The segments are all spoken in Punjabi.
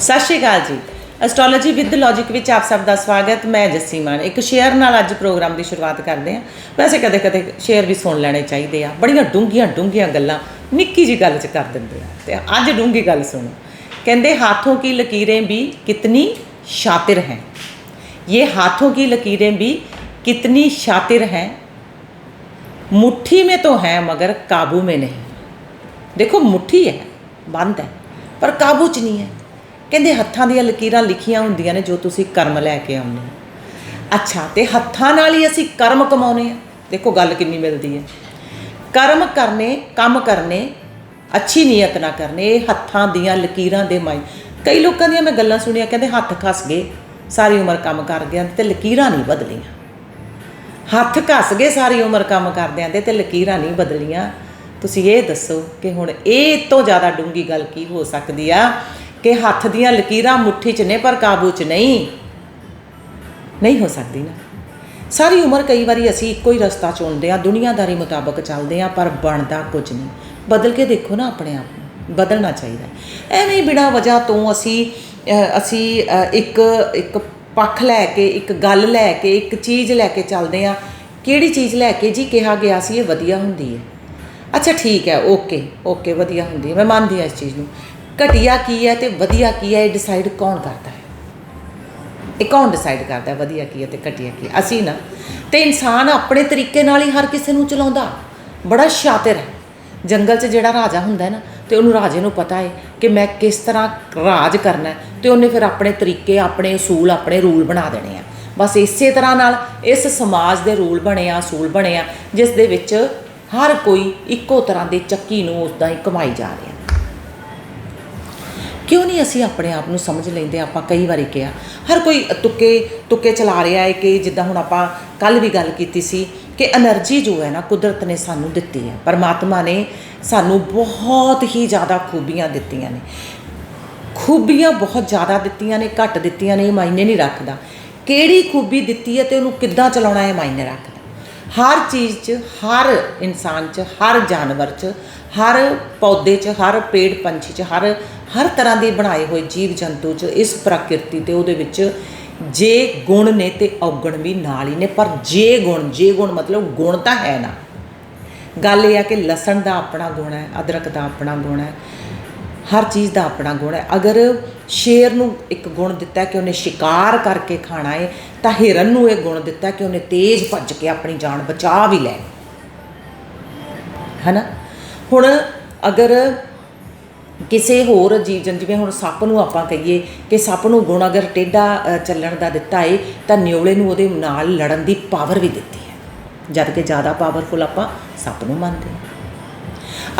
ਸਤਿ ਸ਼੍ਰੀ ਅਕਾਲ ਜੀ। ਐਸਟ੍ਰੋਲੋਜੀ ਵਿਦ ਲੌਜੀਕ ਵਿੱਚ ਆਪ ਸਭ ਦਾ ਸਵਾਗਤ, ਮੈਂ ਜੱਸੀ ਮਾਨ ਇੱਕ ਸ਼ੇਅਰ ਨਾਲ ਅੱਜ ਪ੍ਰੋਗਰਾਮ ਦੀ ਸ਼ੁਰੂਆਤ ਕਰਦੇ ਹਾਂ। ਵੈਸੇ ਕਦੇ-ਕਦੇ ਸ਼ੇਅਰ ਵੀ ਸੁਣ ਲੈਣੇ ਚਾਹੀਦੇ ਆ। ਬੜੀਆਂ ਡੂੰਘੀਆਂ ਡੂੰਘੀਆਂ ਗੱਲਾਂ ਨਿੱਕੀ ਜੀ ਗੱਲ 'ਚ ਕਰ ਦਿੰਦੇ ਆ। ਤੇ ਅੱਜ ਡੂੰਘੀ ਗੱਲ ਸੁਣੋ। ਕਹਿੰਦੇ, ਹਾਥੋਂ ਕੀ ਲਕੀਰੇ ਵੀ ਕਿਤਨੀ ਸ਼ਾਤਿਰ ਹੈ? ਇਹ ਹਾਥੋਂ ਕੀ ਲਕੀਰੇ ਵੀ कितनी शातिर हैं मुट्ठी में तो हैं मगर काबू में नहीं देखो मुट्ठी है बंद है पर काबू च नहीं है ਕਹਿੰਦੇ ਹੱਥਾਂ ਦੀਆਂ ਲਕੀਰਾਂ ਲਿਖੀਆਂ ਹੁੰਦੀਆਂ ਨੇ ਜੋ ਤੁਸੀਂ ਕਰਮ ਲੈ ਕੇ ਆਉਂਦੇ ਹੋ। ਅੱਛਾ, ਤੇ ਹੱਥਾਂ ਨਾਲ ਹੀ ਅਸੀਂ ਕਰਮ ਕਮਾਉਨੇ ਆ ਦੇਖੋ ਗੱਲ ਕਿੰਨੀ ਮਿਲਦੀ ਹੈ। ਕਰਮ ਕਰਨੇ, ਕੰਮ ਕਰਨੇ, ਅੱਛੀ ਨੀਅਤ ਨਾ ਕਰਨੇ, ਇਹ ਹੱਥਾਂ ਦੀਆਂ ਲਕੀਰਾਂ ਦੇ ਮਾਈ। ਕਈ ਲੋਕਾਂ ਦੀਆਂ ਮੈਂ ਗੱਲਾਂ ਸੁਣੀਆਂ, ਕਹਿੰਦੇ ਹੱਥ ਖਸ ਗਏ, ਸਾਰੀ ਉਮਰ ਕੰਮ ਕਰਦਿਆਂ ਗਿਆ ਤੇ ਲਕੀਰਾਂ ਨਹੀਂ ਬਦਲੀਆਂ। ਹੱਥ ਘਸ ਗਏ, ਸਾਰੀ ਉਮਰ ਕੰਮ ਕਰਦਿਆਂ ਦੇ ਤੇ ਲਕੀਰਾਂ ਨਹੀਂ ਬਦਲੀਆਂ। ਤੁਸੀਂ ਇਹ ਦੱਸੋ ਕਿ ਹੁਣ ਇਹ ਤੋਂ ਜ਼ਿਆਦਾ ਡੂੰਗੀ ਗੱਲ ਕੀ ਹੋ ਸਕਦੀ ਆ? ਕਿ ਹੱਥ ਦੀਆਂ ਲਕੀਰਾਂ ਮੁੱਠੀ 'ਚ ਨੇ ਪਰ ਕਾਬੂ 'ਚ ਨਹੀਂ। ਨਹੀਂ ਹੋ ਸਕਦੀ ਨਾ। ਸਾਰੀ ਉਮਰ ਕਈ ਵਾਰੀ ਅਸੀਂ ਇੱਕੋ ਹੀ ਰਸਤਾ ਚੁਣਦੇ ਆ ਦੁਨੀਆਦਾਰੀ ਮੁਤਾਬਕ ਚੱਲਦੇ ਆ ਪਰ ਬਣਦਾ ਕੁਝ ਨਹੀਂ। ਬਦਲ ਕੇ ਦੇਖੋ ਨਾ ਆਪਣੇ ਆਪ ਨੂੰ, ਬਦਲਣਾ ਚਾਹੀਦਾ ਐਵੇਂ ਹੀ ਬਿਨਾਂ ਵਜ੍ਹਾ ਤੋਂ ਅਸੀਂ ਅਸੀਂ ਇੱਕ ਇੱਕ ਪੱਖ ਲੈ ਕੇ, ਇੱਕ ਗੱਲ ਲੈ ਕੇ, ਇੱਕ ਚੀਜ਼ ਲੈ ਕੇ ਚੱਲਦੇ ਆ ਕਿਹੜੀ ਚੀਜ਼ ਲੈ ਕੇ ਜੀ ਕਿਹਾ ਗਿਆ ਸੀ ਇਹ ਵਧੀਆ ਹੁੰਦੀ ਹੈ। ਅੱਛਾ ਠੀਕ ਹੈ, ਓਕੇ ਓਕੇ, ਵਧੀਆ ਹੁੰਦੀ ਹੈ। ਮੈਂ ਮੰਨਦੀ ਹਾਂ ਇਸ ਚੀਜ਼ ਨੂੰ। ਘਟੀਆ ਕੀ ਹੈ ਤੇ ਵਧੀਆ ਕੀ ਹੈ, ਇਹ ਡਿਸਾਈਡ ਕੌਣ ਕਰਦਾ ਹੈ? ਇਹ ਕੌਣ ਡਿਸਾਈਡ ਕਰਦਾ ਵਧੀਆ ਕੀ ਹੈ ਤੇ ਘਟੀਆ ਕੀ ਹੈ? ਅਸੀਂ ਨਾ, ਤੇ ਇਨਸਾਨ ਆਪਣੇ ਤਰੀਕੇ ਨਾਲ ਹੀ ਹਰ ਕਿਸੇ ਨੂੰ ਚਲਾਉਂਦਾ। ਬੜਾ ਸ਼ਾਤਿਰ ਹੈ। ਜੰਗਲ 'ਚ ਜਿਹੜਾ ਰਾਜਾ ਹੁੰਦਾ ਹੈ ਨਾ, ਤੇ ਉਹਨੂੰ ਰਾਜੇ ਨੂੰ ਪਤਾ ਹੈ ਕਿ ਮੈਂ ਕਿਸ ਤਰ੍ਹਾਂ ਰਾਜ ਕਰਨਾ ਹੈ ਤੇ ਉਹਨੇ ਫਿਰ ਆਪਣੇ ਤਰੀਕੇ, ਆਪਣੇ ਅਸੂਲ, ਆਪਣੇ ਰੂਲ ਬਣਾ ਦੇਣੇ ਆ। ਬਸ ਇਸੇ ਤਰ੍ਹਾਂ ਨਾਲ ਇਸ ਸਮਾਜ ਦੇ ਰੂਲ ਬਣੇ ਆ, ਅਸੂਲ ਬਣੇ ਆ, ਜਿਸ ਦੇ ਵਿੱਚ ਹਰ ਕੋਈ ਇੱਕੋ ਤਰ੍ਹਾਂ ਦੇ ਚੱਕੀ ਨੂੰ ਉਸਦਾ ਹੀ ਕਮਾਈ ਜਾ ਰਿਹਾ। ਕਿਉਂ ਨਹੀਂ ਅਸੀਂ ਆਪਣੇ ਆਪ ਨੂੰ ਸਮਝ ਲੈਂਦੇ ਆਪਾਂ ਕਈ ਵਾਰੀ ਕਿਹਾ, ਹਰ ਕੋਈ ਤੁੱਕੇ ਤੁੱਕੇ ਚਲਾ ਰਿਹਾ ਹੈ ਕਿ ਜਿੱਦਾਂ ਹੁਣ ਆਪਾਂ ਕੱਲ ਵੀ ਗੱਲ ਕੀਤੀ ਸੀ ਕਿ એનર્ਜੀ ਜੋ ਹੈ ਨਾ ਕੁਦਰਤ ਨੇ ਸਾਨੂੰ ਦਿੱਤੀ ਹੈ। ਪਰਮਾਤਮਾ ਨੇ ਸਾਨੂੰ ਬਹੁਤ ਹੀ ਜ਼ਿਆਦਾ ਖੂਬੀਆਂ ਦਿੱਤੀਆਂ ਨੇ। ਖੂਬੀਆਂ ਬਹੁਤ ਜ਼ਿਆਦਾ ਦਿੱਤੀਆਂ ਨੇ, ਘੱਟ ਦਿੱਤੀਆਂ ਨੇ, ਇਹ ਮਾਇਨੇ ਨਹੀਂ ਰੱਖਦਾ। ਕਿਹੜੀ ਖੂਬੀ ਦਿੱਤੀ ਹੈ ਤੇ ਉਹਨੂੰ ਕਿੱਦਾਂ ਚਲਾਉਣਾ ਹੈ ਮਾਇਨੇ ਰੱਖਦਾ। ਹਰ ਚੀਜ਼ 'ਚ, ਹਰ ਇਨਸਾਨ 'ਚ, ਹਰ ਜਾਨਵਰ 'ਚ, ਹਰ ਪੌਦੇ 'ਚ, ਹਰ ਪੇੜ ਪੰਛੀ 'ਚ, ਹਰ ਹਰ ਤਰ੍ਹਾਂ ਦੇ ਬਣਾਏ ਹੋਏ ਜੀਵ ਜੰਤੂ 'ਚ, ਇਸ ਪ੍ਰਕਿਰਤੀ ਤੇ ਉਹਦੇ ਵਿੱਚ ਜੇ ਗੁਣ ਨੇ ਤੇ ਔਗਣ ਵੀ ਨਾਲ ਹੀ ਨੇ, ਪਰ ਜੇ ਗੁਣ ਜੇ ਗੁਣ ਮਤਲਬ ਗੁਣ ਤਾਂ ਹੈ ਨਾ। ਗੱਲ ਇਹ ਆ ਕਿ ਲਸਣ ਦਾ ਆਪਣਾ ਗੁਣ ਹੈ, ਅਦਰਕ ਦਾ ਆਪਣਾ ਗੁਣ ਹੈ, ਹਰ ਚੀਜ਼ ਦਾ ਆਪਣਾ ਗੁਣ ਹੈ। ਅਗਰ ਸ਼ੇਰ ਨੂੰ ਇੱਕ ਗੁਣ ਦਿੱਤਾ ਕਿ ਉਹਨੇ ਸ਼ਿਕਾਰ ਕਰਕੇ ਖਾਣਾ ਹੈ ਤਾਂ ਹਿਰਨ ਨੂੰ ਇਹ ਗੁਣ ਦਿੱਤਾ ਕਿ ਉਹਨੇ ਤੇਜ਼ ਭੱਜ ਕੇ ਆਪਣੀ ਜਾਨ ਬਚਾ ਵੀ ਲੈ ਹੈਨਾ? ਹੁਣ ਅਗਰ ਕਿਸੇ ਹੋਰ ਜੀਵ ਜੰਤੂ ਜਿਵੇਂ ਹੁਣ ਸੱਪ ਨੂੰ ਆਪਾਂ ਕਹੀਏ ਕਿ ਸੱਪ ਨੂੰ ਗੁਣ ਅਗਰ ਟੇਢਾ ਚੱਲਣ ਦਾ ਦਿੱਤਾ ਏ, ਤਾਂ ਨਿਉਲੇ ਨੂੰ ਉਹਦੇ ਨਾਲ ਲੜਨ ਦੀ ਪਾਵਰ ਵੀ ਦਿੱਤੀ ਹੈ। ਜਦ ਕਿ ਜ਼ਿਆਦਾ ਪਾਵਰਫੁਲ ਆਪਾਂ ਸੱਪ ਨੂੰ ਮੰਨਦੇ ਹਾਂ।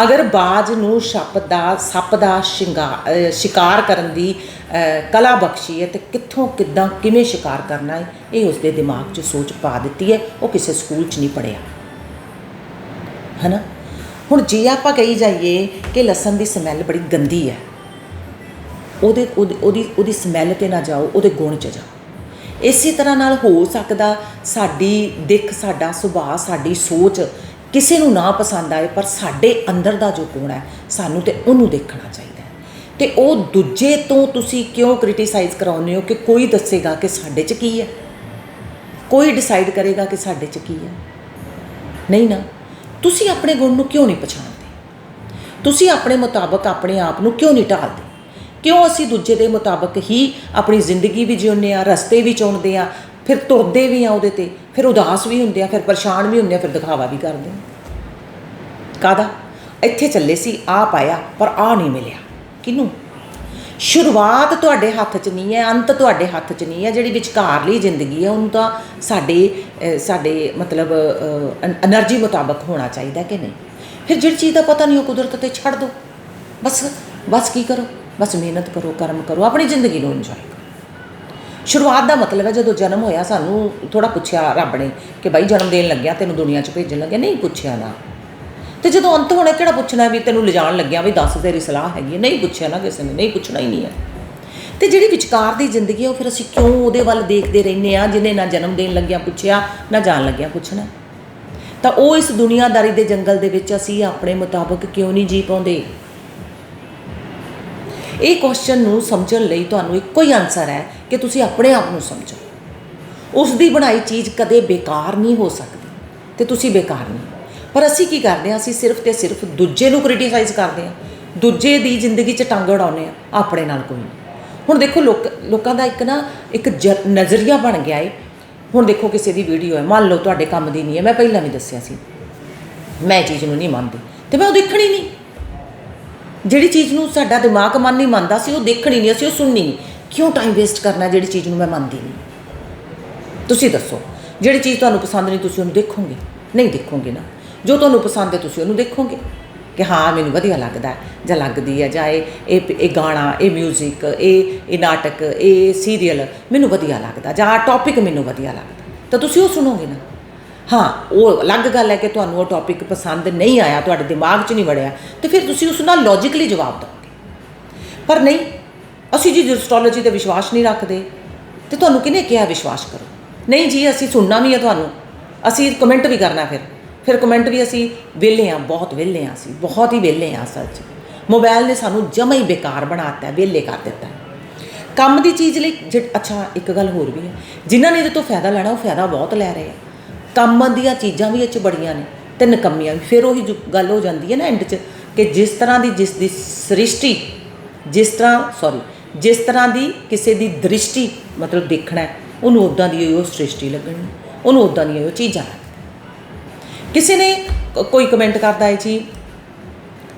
ਅਗਰ ਬਾਜ ਨੂੰ ਸੱਪ ਦਾ ਸੱਪ ਦਾ ਸ਼ਿੰਗਾਰ ਸ਼ਿਕਾਰ ਕਰਨ ਦੀ ਕਲਾ ਬਖਸ਼ੀ ਹੈ, ਤੇ ਕਿੱਥੋਂ ਕਿੱਦਾਂ ਕਿਵੇਂ ਸ਼ਿਕਾਰ ਕਰਨਾ ਹੈ, ਇਹ ਉਸਦੇ ਦਿਮਾਗ 'ਚ ਸੋਚ ਪਾ ਦਿੱਤੀ ਹੈ, ਉਹ ਕਿਸੇ ਸਕੂਲ 'ਚ ਨਹੀਂ ਪੜਿਆ ਹਨਾ? ਹੁਣ ਜੇ ਆਪਾਂ ਕਹੀ ਜਾਈਏ ਕਿ ਲਸਣ ਦੀ ਸਮੈਲ ਬੜੀ ਗੰਦੀ ਹੈ, ਉਹਦੇ, ਉਹਦੀ ਉਹਦੀ ਉਹਦੀ ਸਮੈਲ ਤੇ ਨਾ ਜਾਓ, ਉਹਦੇ ਗੁਣ 'ਚ ਜਾਓ। ਇਸੇ ਤਰ੍ਹਾਂ ਨਾਲ ਹੋ ਸਕਦਾ ਸਾਡੀ ਦਿੱਖ, ਸਾਡਾ ਸੁਭਾਅ, ਸਾਡੀ ਸੋਚ ਕਿਸੇ ਨੂੰ ਨਾ ਪਸੰਦ ਆਏ, ਪਰ ਸਾਡੇ ਅੰਦਰ ਦਾ ਜੋ ਗੁਣ ਹੈ, ਸਾਨੂੰ ਤੇ ਉਹਨੂੰ ਦੇਖਣਾ ਚਾਹੀਦਾ ਹੈ। ਤੇ ਉਹ ਦੂਜੇ ਤੋਂ ਤੁਸੀਂ ਕਿਉਂ ਕ੍ਰਿਟਿਸਾਈਜ਼ ਕਰਾਉਂਦੇ ਹੋ ਕਿ ਕੋਈ ਦੱਸੇਗਾ ਕਿ ਸਾਡੇ 'ਚ ਕੀ ਹੈ? ਕੋਈ ਡਿਸਾਈਡ ਕਰੇਗਾ ਕਿ ਸਾਡੇ 'ਚ ਕੀ ਹੈ? ਨਹੀਂ ਨਾ। ਤੁਸੀਂ ਆਪਣੇ ਗੁਣ ਨੂੰ ਕਿਉਂ ਨਹੀਂ ਪਛਾਣਦੇ? ਤੁਸੀਂ ਆਪਣੇ ਮੁਤਾਬਕ ਆਪਣੇ ਆਪ ਨੂੰ ਕਿਉਂ ਨਹੀਂ ਢਾਲਦੇ? ਕਿਉਂ ਅਸੀਂ ਦੂਜੇ ਦੇ ਮੁਤਾਬਕ ਹੀ ਆਪਣੀ ਜ਼ਿੰਦਗੀ ਵੀ ਜਿਉਂਦੇ ਆ ਰਸਤੇ ਵੀ ਚੁਣਦੇ ਆ ਫਿਰ ਤੁਰਦੇ ਵੀ ਆ ਉਹਦੇ ਤੇ, ਫਿਰ ਉਦਾਸ ਵੀ ਹੁੰਦੇ ਆ, ਫਿਰ ਪਰੇਸ਼ਾਨ ਵੀ ਹੁੰਦੇ ਆ, ਫਿਰ ਦਿਖਾਵਾ ਵੀ ਕਰਦੇ ਆ। ਕਾਦਾ ਇੱਥੇ ਚੱਲੇ ਸੀ ਆ ਪਾਇਆ ਪਰ ਆ ਨਹੀਂ ਮਿਲਿਆ। ਕਿਨੂੰ ਸ਼ੁਰੂਆਤ ਤੁਹਾਡੇ ਹੱਥ 'ਚ ਨਹੀਂ ਹੈ, ਅੰਤ ਤੁਹਾਡੇ ਹੱਥ 'ਚ ਨਹੀਂ ਹੈ, ਜਿਹੜੀ ਵਿਚਕਾਰ ਲਈ ਜ਼ਿੰਦਗੀ ਹੈ, ਉਹਨੂੰ ਤਾਂ ਸਾਡੇ ਸਾਡੇ ਮਤਲਬ એનર્ਜੀ ਮੁਤਾਬਕ ਹੋਣਾ ਚਾਹੀਦਾ ਕਿ ਨਹੀਂ? ਫਿਰ ਜਿਹੜੀ ਚੀਜ਼ ਦਾ ਪਤਾ ਨਹੀਂ, ਉਹ ਕੁਦਰਤ ਤੇ ਛੱਡ ਦਿਓ ਬਸ ਬਸ ਕੀ ਕਰੋ? ਬਸ ਮਿਹਨਤ ਕਰੋ, ਕਰਮ ਕਰੋ, ਆਪਣੀ ਜ਼ਿੰਦਗੀ ਨੂੰ ਇੰਜੋਏ ਸ਼ੁਰੂਆਤ ਦਾ ਮਤਲਬ ਹੈ, ਜਦੋਂ ਜਨਮ ਹੋਇਆ ਸਾਨੂੰ ਥੋੜਾ ਪੁੱਛਿਆ ਰੱਬ ਨੇ ਕਿ ਭਾਈ ਜਨਮ ਦੇਣ ਲੱਗਿਆ, ਤੈਨੂੰ ਦੁਨੀਆ 'ਚ ਭੇਜਣ ਲੱਗਿਆ? ਨਹੀਂ, ਪੁੱਛਿਆ ਨਾ। ਤੇ ਜਦੋਂ ਅੰਤ ਹੋਣਾ ਕਿਹੜਾ ਪੁੱਛਣਾ ਵੀ ਤੈਨੂੰ ਲਿਜਾਣ ਲੱਗਿਆ ਵੀ ਦੱਸ ਤੇਰੀ ਸਲਾਹ ਹੈਗੀ ਹੈ? ਨਹੀਂ ਪੁੱਛਿਆ ਨਾ ਕਿਸੇ ਨੇ, ਨਹੀਂ ਪੁੱਛਣਾ ਹੀ ਨਹੀਂ ਹੈ। ਤੇ ਜਿਹੜੀ ਵਿਚਕਾਰ ਦੀ ਜ਼ਿੰਦਗੀ ਹੈ, ਉਹ ਫਿਰ ਅਸੀਂ ਕਿਉਂ ਉਹਦੇ ਵੱਲ ਦੇਖਦੇ ਰਹਿੰਦੇ ਆ ਜਿਹਨੇ ਨਾ ਜਨਮ ਦੇਣ ਲੱਗਿਆ ਪੁੱਛਿਆ, ਨਾ ਜਾਣ ਲੱਗਿਆ ਪੁੱਛਣਾ। ਤਾਂ ਉਹ ਇਸ ਦੁਨੀਆਦਾਰੀ ਦੇ ਜੰਗਲ ਦੇ ਵਿੱਚ ਅਸੀਂ ਆਪਣੇ ਮੁਤਾਬਕ ਕਿਉਂ ਨਹੀਂ ਜੀ ਪਾਉਂਦੇ? ਇਹ ਕੁਐਸਚਨ ਨੂੰ ਸਮਝਣ ਲਈ ਤੁਹਾਨੂੰ ਇੱਕੋ ਹੀ ਆਨਸਰ ਹੈ ਕਿ ਤੁਸੀਂ ਆਪਣੇ ਆਪ ਨੂੰ ਸਮਝੋ। ਉਸ ਦੀ ਬਣਾਈ ਚੀਜ਼ ਕਦੇ ਬੇਕਾਰ ਨਹੀਂ ਹੋ ਸਕਦੀ ਤੇ ਤੁਸੀਂ ਬੇਕਾਰ ਨਹੀਂ। ਪਰ ਅਸੀਂ ਕੀ ਕਰਦੇ ਹਾਂ? ਅਸੀਂ ਸਿਰਫ ਤੇ ਸਿਰਫ ਦੂਜੇ ਨੂੰ ਕ੍ਰਿਟੀਸਾਈਜ਼ ਕਰਦੇ ਹਾਂ। ਦੂਜੇ ਦੀ ਜ਼ਿੰਦਗੀ 'ਚ ਟੰਗ ਉਡਾਉਂਦੇ ਆ ਆਪਣੇ ਨਾਲ ਕੋਈ ਨਹੀਂ। ਹੁਣ ਦੇਖੋ ਲੋਕ, ਲੋਕਾਂ ਦਾ ਇੱਕ ਨਾ, ਇੱਕ ਜ- ਨਜ਼ਰੀਆ ਬਣ ਗਿਆ ਏ। ਹੁਣ ਦੇਖੋ ਕਿਸੇ ਦੀ ਵੀਡੀਓ ਹੈ, ਮੰਨ ਲਓ ਤੁਹਾਡੇ ਕੰਮ ਦੀ ਨਹੀਂ ਹੈ, ਮੈਂ ਪਹਿਲਾਂ ਵੀ ਦੱਸਿਆ ਸੀ। ਮੈਂ ਚੀਜ਼ ਨੂੰ ਨਹੀਂ ਮੰਨਦੀ ਤੇ ਮੈਂ ਉਹ ਦੇਖਣੀ ਨਹੀਂ। ਜਿਹੜੀ ਚੀਜ਼ ਨੂੰ ਸਾਡਾ ਦਿਮਾਗ ਮਨ ਨਹੀਂ ਮੰਨਦਾ ਸੀ, ਉਹ ਦੇਖਣੀ ਨਹੀਂ, ਅਸੀਂ ਉਹ ਸੁਣਨੀ ਨਹੀਂ। ਕਿਉਂ ਟਾਈਮ ਵੇਸਟ ਕਰਨਾ ਜਿਹੜੀ ਚੀਜ਼ ਨੂੰ ਮੈਂ ਮੰਨਦੀ ਨਹੀਂ? ਤੁਸੀਂ ਦੱਸੋ, ਜਿਹੜੀ ਚੀਜ਼ ਤੁਹਾਨੂੰ ਪਸੰਦ ਨਹੀਂ, ਤੁਸੀਂ ਉਹਨੂੰ ਦੇਖੋਗੇ? ਨਹੀਂ ਦੇਖੋਗੇ ਨਾ। ਜੋ ਤੁਹਾਨੂੰ ਪਸੰਦ ਹੈ, ਤੁਸੀਂ ਉਹਨੂੰ ਦੇਖੋਗੇ। ਕਿ ਹਾਂ, ਮੈਨੂੰ ਵਧੀਆ ਲੱਗਦਾ ਜਾਂ ਲੱਗਦੀ ਹੈ, ਜਾਂ ਇਹ ਇਹ ਇਹ ਗਾਣਾ, ਇਹ 뮤직 ਇਹ ਇਹ ਨਾਟਕ, ਇਹ ਸੀਰੀਅਲ ਮੈਨੂੰ ਵਧੀਆ ਲੱਗਦਾ, ਜਾਂ ਟੌਪਿਕ ਮੈਨੂੰ ਵਧੀਆ ਲੱਗਦਾ। ਤਾਂ ਤੁਸੀਂ ਉਹ ਸੁਣੋਗੇ ਨਾ। ਹਾਂ, ਉਹ ਅਲੱਗ ਗੱਲ ਹੈ ਕਿ ਤੁਹਾਨੂੰ ਉਹ ਟੌਪਿਕ ਪਸੰਦ ਨਹੀਂ ਆਇਆ, ਤੁਹਾਡੇ ਦਿਮਾਗ 'ਚ ਨਹੀਂ ਵੜਿਆ, ਤੇ ਫਿਰ ਤੁਸੀਂ ਉਸ ਨਾਲ ਲੌਜੀਕਲੀ ਜਵਾਬ ਦਿਓਗੇ। ਪਰ ਨਹੀਂ ਅਸੀਂ ਜੀ ਐਸਟ੍ਰੋਲੋਜੀ ਤੇ ਵਿਸ਼ਵਾਸ ਨਹੀਂ ਰੱਖਦੇ ਤੇ ਤੁਹਾਨੂੰ ਕਿਹਨੇ ਕਿਹਾ ਵਿਸ਼ਵਾਸ ਕਰੋ? ਨਹੀਂ ਜੀ, ਅਸੀਂ ਸੁਣਨਾ ਵੀ ਹੈ ਤੁਹਾਨੂੰ। ਅਸੀਂ ਕਮੈਂਟ ਵੀ ਕਰਨਾ ਫਿਰ। ਫਿਰ ਕਮੈਂਟ ਵੀ ਅਸੀਂ ਵਿਹਲੇ ਆ, ਬਹੁਤ ਵਿਹਲੇ ਆ ਅਸੀਂ, ਬਹੁਤ ਹੀ ਵਿਹਲੇ ਆ ਸੱਚ ਮੋਬਾਈਲ ਨੇ ਸਾਨੂੰ ਜਮਾ ਹੀ ਬੇਕਾਰ ਬਣਾਤਾ ਹੈ ਵਿਹਲੇ ਕਰ ਦਿੱਤਾ। ਹੈ ਕੰਮ ਦੀ ਚੀਜ਼ ਲਈ ਜਿ- ਅੱਛਾ, ਇੱਕ ਗੱਲ ਹੋਰ ਵੀ ਹੈ। ਜਿਨ੍ਹਾਂ ਨੇ ਇਹਦੇ ਤੋਂ ਫਾਇਦਾ ਲੈਣਾ, ਉਹ ਫਾਇਦਾ ਬਹੁਤ ਲੈ ਰਹੇ ਆ। ਕੰਮ ਦੀਆਂ ਚੀਜ਼ਾਂ ਵੀ ਇਹ 'ਚ ਬੜੀਆਂ ਨੇ ਤੇ ਨਕਮੀਆਂ ਵੀ। ਫਿਰ ਉਹੀ ਜੋ ਗੱਲ ਹੋ ਜਾਂਦੀ ਹੈ ਨਾ ਐਂਡ 'ਚ ਕਿ ਜਿਸ ਤਰ੍ਹਾਂ ਦੀ ਜਿਸ ਦੀ ਸ੍ਰਿਸ਼ਟੀ, ਜਿਸ ਤਰ੍ਹਾਂ ਸੌਰੀ ਜਿਸ ਤਰ੍ਹਾਂ ਦੀ ਕਿਸੇ ਦੀ ਦ੍ਰਿਸ਼ਟੀ ਮਤਲਬ ਦੇਖਣਾ ਉਹਨੂੰ ਉਦਾਂ ਦੀ ਉਹ ਸ੍ਰਿਸ਼ਟੀ ਲੱਗਣੀ ਉਹਨੂੰ ਉਦਾਂ ਦੀਆਂ ਉਹ ਚੀਜ਼ਾਂ ਲੱਗਣੀਆਂ। ਕਿਸੇ ਨੇ ਕੋਈ ਕਮੈਂਟ ਕਰਦਾ ਹੈ ਜੀ,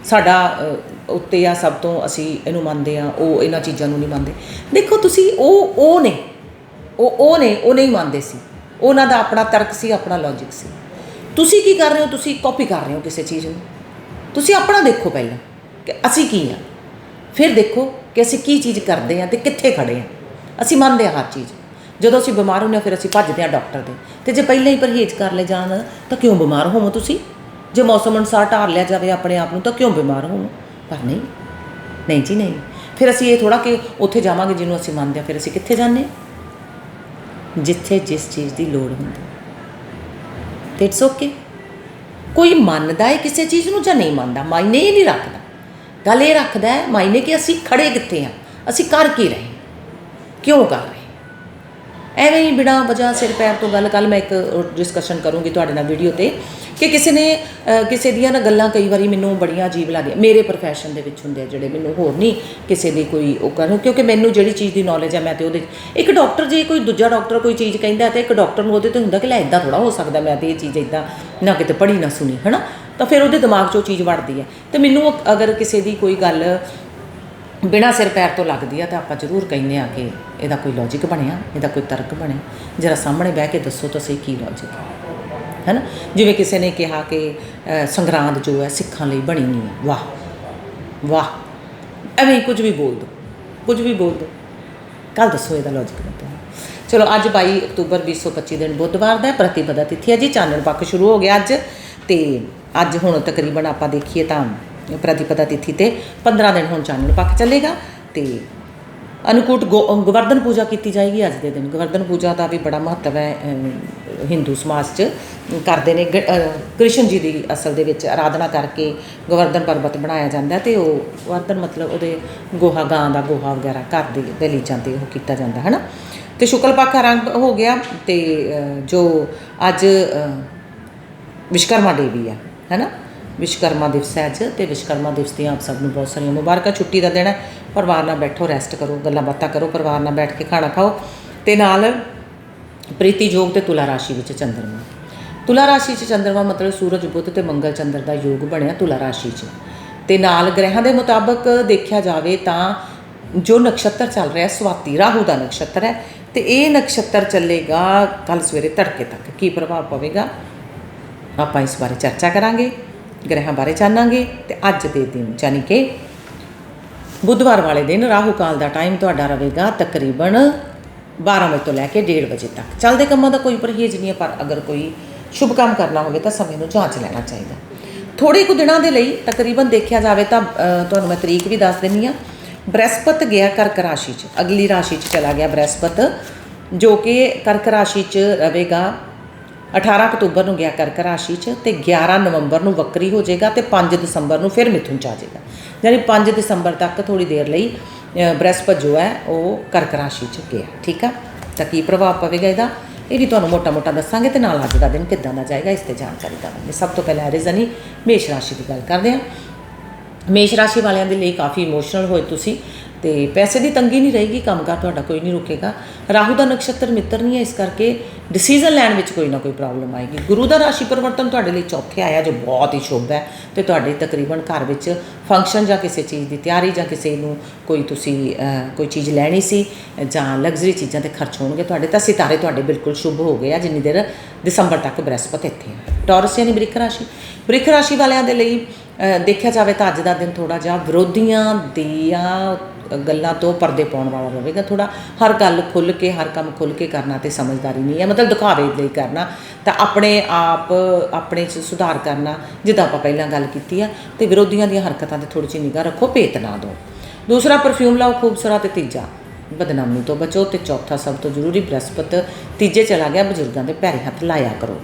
ਸਾਡਾ ਉੱਤੇ ਆ, ਸਭ ਤੋਂ ਅਸੀਂ ਇਹਨੂੰ ਮੰਨਦੇ ਆ ਉਹ ਇਹਨਾਂ ਚੀਜ਼ਾਂ ਨੂੰ ਨਹੀਂ ਮੰਨਦੇ। ਦੇਖੋ ਤੁਸੀਂ, ਉਹ ਉਹ ਨੇ, ਉਹ ਉਹ ਨੇ, ਉਹ ਨਹੀਂ ਮੰਨਦੇ ਸੀ। ਉਹਨਾਂ ਦਾ ਆਪਣਾ ਤਰਕ ਸੀ, ਆਪਣਾ ਲੌਜੀਕ ਸੀ। ਤੁਸੀਂ ਕੀ ਕਰ ਰਹੇ ਹੋ? ਤੁਸੀਂ ਕਾਪੀ ਕਰ ਰਹੇ ਹੋ ਕਿਸੇ ਚੀਜ਼ ਨੂੰ। ਤੁਸੀਂ ਆਪਣਾ ਦੇਖੋ ਪਹਿਲਾਂ ਕਿ ਅਸੀਂ ਕੀ ਆ ਫਿਰ ਦੇਖੋ ਕਿ ਅਸੀਂ ਕੀ ਚੀਜ਼ ਕਰਦੇ ਆ ਤੇ ਕਿੱਥੇ ਖੜੇ ਆ ਅਸੀਂ ਮੰਨਦੇ ਆ ਹਰ ਚੀਜ਼। ਜਦੋਂ ਅਸੀਂ ਬਿਮਾਰ ਹੁੰਦੇ ਹਾਂ, ਫਿਰ ਅਸੀਂ ਭੱਜਦੇ ਆ ਡਾਕਟਰ ਦੇ। ਤੇ ਜੇ ਪਹਿਲਾਂ ਹੀ ਪਰਹੇਜ਼ ਕਰ ਲੈ ਜਾਣ, ਤਾਂ ਕਿਉਂ ਬਿਮਾਰ ਹੋਵੋ ਤੁਸੀਂ? ਜੇ ਮੌਸਮ ਅਨੁਸਾਰ ਢਾਰ ਲਿਆ ਜਾਵੇ ਆਪਣੇ ਆਪ ਨੂੰ, ਤਾਂ ਕਿਉਂ ਬਿਮਾਰ ਹੋਵੋ? ਪਰ ਨਹੀਂ। ਨਹੀਂ ਜੀ, ਨਹੀਂ। ਫਿਰ ਅਸੀਂ ਇਹ ਥੋੜਾ ਕਿ ਉੱਥੇ ਜਾਵਾਂਗੇ ਜਿਹਨੂੰ ਅਸੀਂ ਮੰਨਦੇ ਆ ਫਿਰ ਅਸੀਂ ਕਿੱਥੇ ਜਾਂਦੇ ਹਾਂ? ਜਿੱਥੇ ਜਿਸ ਚੀਜ਼ ਦੀ ਲੋੜ ਹੁੰਦੀ। ਤੇ ਇਟਸ ਓਕੇ ਕੋਈ ਮੰਨਦਾ ਹੈ ਕਿਸੇ ਚੀਜ਼ ਨੂੰ ਜਾਂ ਨਹੀਂ ਮੰਨਦਾ? ਮਾਇਨੇ ਹੀ ਨਹੀਂ ਰੱਖਦਾ। ਗੱਲ ਇਹ ਰੱਖਦਾ ਹੈ ਮਾਇਨੇ ਕਿ ਅਸੀਂ ਖੜੇ ਕਿੱਥੇ ਆ ਅਸੀਂ ਕਰ ਕੀ ਰਹੇ ਕਿਉਂ ਕਰ ਰਹੇ ਐਵੇਂ ਹੀ ਬਿਨਾਂ ਵਜ੍ਹਾ ਸਿਰ ਪੈਰ ਤੋਂ ਗੱਲ ਕੱਲ ਮੈਂ ਇੱਕ ਡਿਸਕਸ਼ਨ ਕਰੂੰਗੀ ਤੁਹਾਡੇ ਨਾਲ ਵੀਡੀਓ ਤੇ ਕਿ ਕਿਸੇ ਨੇ ਕਿਸੇ ਦੀਆਂ ਨਾ ਗੱਲਾਂ ਕਈ ਵਾਰੀ ਮੈਨੂੰ ਬੜੀਆਂ ਅਜੀਬ ਲੱਗਦੀਆਂ। ਮੇਰੇ ਪ੍ਰੋਫੈਸ਼ਨ ਦੇ ਵਿੱਚ ਹੁੰਦੇ ਆ ਜਿਹੜੇ ਮੈਨੂੰ ਹੋਰ ਨਹੀਂ ਕਿਸੇ ਦੀ ਕੋਈ ਉਹ ਕਰਨ, ਕਿਉਂਕਿ ਮੈਨੂੰ ਜਿਹੜੀ ਚੀਜ਼ ਦੀ ਨੌਲੇਜ ਹੈ ਮੈਂ ਤੇ ਉਹਦੇ ਇੱਕ ਡਾਕਟਰ ਜੇ ਕੋਈ ਦੂਜਾ ਡਾਕਟਰ ਕੋਈ ਚੀਜ਼ ਕਹਿੰਦਾ ਤੇ ਇੱਕ ਡਾਕਟਰ ਨੂੰ ਉਹਦੇ ਤੇ ਹੁੰਦਾ ਕਿ ਲੈ ਇਦਾਂ ਥੋੜਾ ਹੋ ਸਕਦਾ, ਮੈਂ ਤੇ ਇਹ ਚੀਜ਼ ਇਦਾਂ ਨਾ ਕਿਤੇ ਪੜ੍ਹੀ ਨਾ ਸੁਣੀ, ਹਨਾ? ਤਾਂ ਫਿਰ ਉਹਦੇ ਦਿਮਾਗ 'ਚ ਉਹ ਚੀਜ਼ ਵੜਦੀ ਹੈ। ਤੇ ਮੈਨੂੰ ਅਗਰ ਕਿਸੇ ਦੀ ਕੋਈ ਗੱਲ ਬਿਨਾਂ ਸਿਰ ਪੈਰ ਤੋਂ ਲੱਗਦੀ ਆ ਤਾਂ ਆਪਾਂ ਜ਼ਰੂਰ ਕਹਿੰਦੇ ਆ ਕਿ ਇਹਦਾ ਕੋਈ ਲੌਜੀਕ ਬਣਿਆ, ਇਹਦਾ ਕੋਈ ਤਰਕ ਬਣਿਆ। ਜਰਾ ਸਾਹਮਣੇ ਬਹਿ ਕੇ ਦੱਸੋ ਤਾਂ ਸਹੀ ਕੀ ਲੌਜੀਕ ਹੈ ਹੈਨਾ? ਜਿਵੇਂ ਕਿਸੇ ਨੇ ਕਿਹਾ ਕਿ ਸੰਗਰਾਂਦ ਜੋ ਹੈ ਸਿੱਖਾਂ ਲਈ ਬਣੀ ਨਹੀਂ ਹੈ। ਵਾਹ ਵਾਹ। ਐਵੇਂ ਹੀ ਕੁਝ ਵੀ ਬੋਲ ਦੋ, ਕੁਝ ਵੀ ਬੋਲ ਦੋ। ਕੱਲ ਦੱਸੋ ਇਹਦਾ ਲੌਜੀਕ ਮੈਨੂੰ ਚਲੋ, ਅੱਜ 22 ਅਕਤੂਬਰ 2025 ਦਿਨ ਬੁੱਧਵਾਰ ਦਾ ਪ੍ਰਤੀਪਦਾ ਤਿਥੀ ਹੈ ਜੀ। ਚਾਨਣ ਪੱਖ ਸ਼ੁਰੂ ਹੋ ਗਿਆ ਅੱਜ। ਤੇ ਅੱਜ ਹੁਣ ਤਕਰੀਬਨ ਆਪਾਂ ਦੇਖੀਏ ਤਾਂ ਪ੍ਰਤੀਪਦਾ ਤਿਥੀ ਤੇ 15 ਦਿਨ ਹੁਣ ਚਾਨਣ ਪੱਖ ਚੱਲੇਗਾ ਤੇ ਅਨੁਕੂਟ ਗੋ- ਗੋਵਰਧਨ ਪੂਜਾ ਕੀਤੀ ਜਾਏਗੀ ਅੱਜ ਦੇ ਦਿਨ। ਗੋਵਰਧਨ ਪੂਜਾ ਦਾ ਵੀ ਬੜਾ ਮਹੱਤਵ ਹੈ ਹਿੰਦੂ ਸਮਾਜ 'ਚ। ਕਰਦੇ ਨੇ ਗ- ਕ੍ਰਿਸ਼ਨ ਜੀ ਦੀ ਅਸਲ ਦੇ ਵਿੱਚ ਆਰਾਧਨਾ ਕਰਕੇ ਗੋਵਰਧਨ ਪਰਬਤ ਬਣਾਇਆ ਜਾਂਦਾ ਤੇ ਉਹ ਗੋਵਰਧਨ ਮਤਲਬ ਉਹਦੇ ਗੋਹਾ ਗਾਂ ਦਾ ਗੋਹਾ ਵਗੈਰਾ ਘਰ ਦੇ ਦਲੀਚਾਂ ਜਾਂਦੇ ਉਹ ਕੀਤਾ ਜਾਂਦਾ ਹੈ ਨਾ ਤੇ ਸ਼ੁਕਲ ਪੱਖ ਆਰੰਭ ਹੋ ਗਿਆ ਤੇ ਜੋ ਅੱਜ ਅ, ਵਿਸ਼ਕਰਮਾ ਦੇਵੀ ਆ। ਹੈ ਨਾ ਵਿਸ਼ਕਰਮਾ ਦਿਵਸ ਹੈ ਅੱਜ ਤੇ ਵਿਸ਼ਕਰਮਾ ਦਿਵਸ ਦੀਆਂ ਆਪ ਸਭ ਨੂੰ ਬਹੁਤ ਸਾਰੀਆਂ ਮੁਬਾਰਕਾਂ। ਛੁੱਟੀ ਦਾ ਦਿਨ ਹੈ, ਪਰਿਵਾਰ ਨਾਲ ਬੈਠੋ ਰੈਸਟ ਕਰੋ, ਗੱਲਾਂ ਬਾਤਾਂ ਕਰੋ, ਪਰਿਵਾਰ ਨਾਲ ਬੈਠ ਕੇ ਖਾਣਾ ਖਾਓ। ਤੇ ਨਾਲ ਪ੍ਰੀਤੀ ਯੋਗ ਤੇ ਤੁਲਾ ਰਾਸ਼ੀ ਵਿੱਚ ਚੰਦਰਮਾ। ਤੁਲਾ ਰਾਸ਼ੀ 'ਚ ਚੰਦਰਮਾ ਮਤਲਬ ਸੂਰਜ, ਬੁੱਧ ਤੇ ਮੰਗਲ ਚੰਦਰ ਦਾ ਯੋਗ ਬਣਿਆ ਤੁਲਾ ਰਾਸ਼ੀ 'ਚ। ਤੇ ਨਾਲ ਗ੍ਰਹਿਾਂ ਦੇ ਮੁਤਾਬਕ ਦੇਖਿਆ ਜਾਵੇ ਤਾਂ ਜੋ ਨਕਸ਼ਤਰ ਚੱਲ ਰਿਹਾ, ਸਵਾਤੀ ਰਾਹੂ ਦਾ ਨਕਸ਼ਤਰ ਹੈ। ਤੇ ਇਹ ਨਕਸ਼ਤਰ ਚੱਲੇਗਾ ਕੱਲ ਸਵੇਰੇ ਤੜਕੇ ਤੱਕ। ਕੀ ਪ੍ਰਭਾਵ ਪਵੇਗਾ? ਆਪਾਂ ਇਸ ਬਾਰੇ ਚਰਚਾ ਕਰਾਂਗੇ, ਗ੍ਰਹਿਾਂ ਬਾਰੇ ਜਾਣਾਂਗੇ ਤੇ ਅੱਜ ਦੇ ਦਿਨ ਯਾਨੀ ਕਿ ਬੁੱਧਵਾਰ ਵਾਲੇ ਦਿਨ ਰਾਹੂ ਕਾਲ ਦਾ ਟਾਈਮ ਤੁਹਾਡਾ ਰਹੇਗਾ ਤਕਰੀਬਨ 12 ਵਜੇ ਤੋਂ ਲੈ ਕੇ 1:30 ਵਜੇ ਤੱਕ। ਚੱਲਦੇ ਕੰਮਾਂ ਦਾ ਕੋਈ ਪਰਹੇਜ਼ ਨਹੀਂ ਹੈ, ਪਰ ਅਗਰ ਕੋਈ ਸ਼ੁਭ ਕੰਮ ਕਰਨਾ ਹੋਵੇ ਤਾਂ ਸਮੇਂ ਨੂੰ ਜਾਂਚ ਲੈਣਾ ਚਾਹੀਦਾ। ਥੋੜੇ ਕੁ ਦਿਨਾਂ ਦੇ ਲਈ ਤਕਰੀਬਨ ਦੇਖਿਆ ਜਾਵੇ ਤਾਂ ਤੁਹਾਨੂੰ ਮੈਂ ਤਰੀਕ ਵੀ ਦੱਸ ਦਿੰਨੀ ਆ ਬ੍ਰਹਸਪਤ ਗਿਆ ਕਰਕ ਰਾਸ਼ੀ 'ਚ। ਅਗਲੀ ਰਾਸ਼ੀ 'ਚ ਚਲਾ ਗਿਆ ਬ੍ਰਹਿਸਪਤ, ਜੋ ਕਿ ਕਰਕ ਰਾਸ਼ੀ 'ਚ ਰਹੇਗਾ 18 ਅਕਤੂਬਰ ਨੂੰ ਗਿਆ ਕਰਕ ਰਾਸ਼ੀ 'ਚ ਤੇ 11 ਨਵੰਬਰ ਨੂੰ ਵਕਰੀ ਹੋ ਜਾਏਗਾ ਤੇ 5 ਦਸੰਬਰ ਨੂੰ ਫਿਰ ਮਿਥੁਨ 'ਚ ਆ ਜਾਏਗਾ। ਯਾਨੀ 5 ਦਸੰਬਰ ਤੱਕ ਥੋੜੀ ਦੇਰ ਲਈ ਬ੍ਰਹਿਸਪਤ ਜੋ ਹੈ, ਉਹ ਕਰਕ ਰਾਸ਼ੀ 'ਚ ਗਿਆ। ਠੀਕ ਆ? ਤਾਂ ਕੀ ਪ੍ਰਭਾਵ ਪਵੇਗਾ ਇਹਦਾ? ਇਹ ਵੀ ਤੁਹਾਨੂੰ ਮੋਟਾ-ਮੋਟਾ ਦੱਸਾਂਗੇ ਤੇ ਨਾਲ ਅੱਜ ਦਾ ਦਿਨ ਕਿੱਦਾਂ ਦਾ ਜਾਏਗਾ, ਇਸ ਤੇ ਜਾਣਕਾਰੀ ਦੇਵਾਂਗੇ। ਸਭ ਤੋਂ ਪਹਿਲਾਂ ਰਿਜ਼ਨੀ ਮੇਸ਼ ਰਾਸ਼ੀ ਦੀ ਗੱਲ ਕਰਦੇ ਹਾਂ। ਮੇਸ਼ ਰਾਸ਼ੀ ਵਾਲਿਆਂ ਦੇ ਲਈ ਕਾਫੀ ਇਮੋਸ਼ਨਲ ਹੋਏ ਤੁਸੀਂ। ਤੇ ਪੈਸੇ ਦੀ ਤੰਗੀ ਨਹੀਂ ਰਹੇਗੀ ਕੰਮਕਾਰ ਤੁਹਾਡਾ ਕੋਈ ਨਹੀਂ ਰੁਕੇਗਾ। ਰਾਹੂ ਦਾ ਨਕਸ਼ਤਰ ਮਿੱਤਰ ਨਹੀਂ ਹੈ, ਇਸ ਕਰਕੇ ਡਿਸੀਜਨ ਲੈਣ ਵਿੱਚ ਕੋਈ ਨਾ ਕੋਈ ਪ੍ਰੋਬਲਮ ਆਏਗੀ। ਗੁਰੂ ਦਾ ਰਾਸ਼ੀ ਪਰਿਵਰਤਨ ਤੁਹਾਡੇ ਲਈ ਚੌਥੇ ਆਇਆ, ਜੋ ਬਹੁਤ ਹੀ ਸ਼ੁਭ ਹੈ। ਤੇ ਤੁਹਾਡੇ ਤਕਰੀਬਨ ਘਰ ਵਿੱਚ ਫੰਕਸ਼ਨ ਜਾਂ ਕਿਸੇ ਚੀਜ਼ ਦੀ ਤਿਆਰੀ ਜਾਂ ਕਿਸੇ ਨੂੰ ਕੋਈ ਤੁਸੀਂ ਕੋਈ ਚੀਜ਼ ਲੈਣੀ ਸੀ, ਜਾਂ ਲਗਜ਼ਰੀ ਚੀਜ਼ਾਂ ਤੇ ਖਰਚ ਹੋਣਗੇ, ਤੁਹਾਡੇ ਤਾਂ ਸਿਤਾਰੇ ਤੁਹਾਡੇ ਬਿਲਕੁਲ ਸ਼ੁਭ ਹੋ ਗਏ ਆ, ਜਿੰਨੀ ਦੇਰ ਦਸੰਬਰ ਤੱਕ ਬ੍ਰਹਸਪਤ ਇੱਥੇ ਹੈ ਟੌਰਸ ਯਾਨੀ ਬ੍ਰਿਖ ਰਾਸ਼ੀ। ਬ੍ਰਿਖ ਰਾਸ਼ੀ ਵਾਲਿਆਂ ਦੇ ਲਈ ਦੇਖਿਆ ਜਾਵੇ ਤਾਂ ਅੱਜ ਦਾ ਦਿਨ ਥੋੜਾ ਜਿਹਾ ਵਿਰੋਧੀਆਂ ਦੀਆਂ ਗੱਲਾਂ ਤੋਂ ਪਰਦੇ ਪਾਉਣ ਵਾਲਾ ਰਹੇਗਾ। ਥੋੜਾ ਹਰ ਗੱਲ ਖੁੱਲ ਕੇ, ਹਰ ਕੰਮ ਖੁੱਲ ਕੇ ਕਰਨਾ ਤੇ ਸਮਝਦਾਰੀ ਨਹੀਂ ਹੈ। ਮਤਲਬ ਦਿਖਾਵੇ ਲਈ ਕਰਨਾ। ਤਾਂ ਆਪਣੇ ਆਪ, ਆਪਣੇ 'ਚ ਸੁਧਾਰ ਕਰਨਾ, ਜਿੱਦਾਂ ਆਪਾਂ ਪਹਿਲਾਂ ਗੱਲ ਕੀਤੀ ਆ। ਤੇ ਵਿਰੋਧੀਆਂ ਦੀਆਂ ਹਰਕਤਾਂ ਤੇ ਥੋੜੀ ਜਿਹੀ ਨਿਗਾਹ ਰੱਖੋ, ਭੇਤ ਨਾ ਦਿਓ। ਦੂਸਰਾ ਪਰਫਿਊਮ ਲਾਓ, ਖੂਬਸੂਰਤ ਤੇ ਤੀਜਾ, ਬਦਨਾਮੀ ਤੋਂ ਬਚੋ। ਤੇ ਚੌਥਾ, ਸਭ ਤੋਂ ਜ਼ਰੂਰੀ ਬ੍ਰਹਸਪਤ, ਤੀਜੇ ਚਲਾ ਗਿਆ ਬਜ਼ੁਰਗਾਂ ਦੇ ਪੈਰੇ ਹੱਥ ਲਾਇਆ ਕਰੋ।